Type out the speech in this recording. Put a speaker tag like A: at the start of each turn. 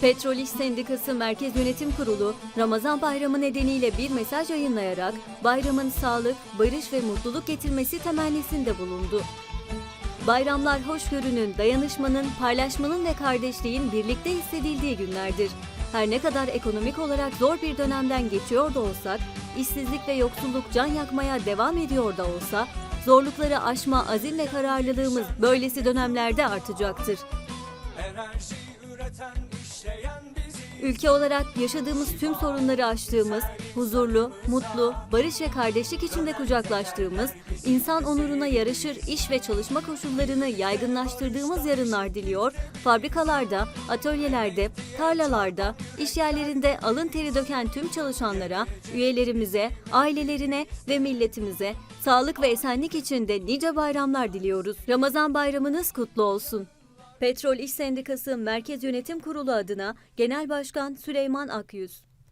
A: Petrol İş Sendikası Merkez Yönetim Kurulu Ramazan Bayramı nedeniyle bir mesaj yayınlayarak bayramın sağlık, barış ve mutluluk getirmesi temennisinde bulundu. Bayramlar hoşgörünün, dayanışmanın, paylaşmanın ve kardeşliğin birlikte hissedildiği günlerdir. Her ne kadar ekonomik olarak zor bir dönemden geçiyor da olsak, işsizlik ve yoksulluk can yakmaya devam ediyor da olsa, zorlukları aşma azim ve kararlılığımız böylesi dönemlerde artacaktır.
B: Enerji üreten,
A: Ülke olarak yaşadığımız tüm sorunları aştığımız, huzurlu, mutlu, barış ve kardeşlik içinde kucaklaştığımız, insan onuruna yaraşır iş ve çalışma koşullarını yaygınlaştırdığımız yarınlar diliyor, fabrikalarda, atölyelerde, tarlalarda, iş yerlerinde alın teri döken tüm çalışanlara, üyelerimize, ailelerine ve milletimize sağlık ve esenlik içinde nice bayramlar diliyoruz. Ramazan bayramınız kutlu olsun. Petrol İş Sendikası Merkez Yönetim Kurulu adına Genel Başkan Süleyman Akyüz.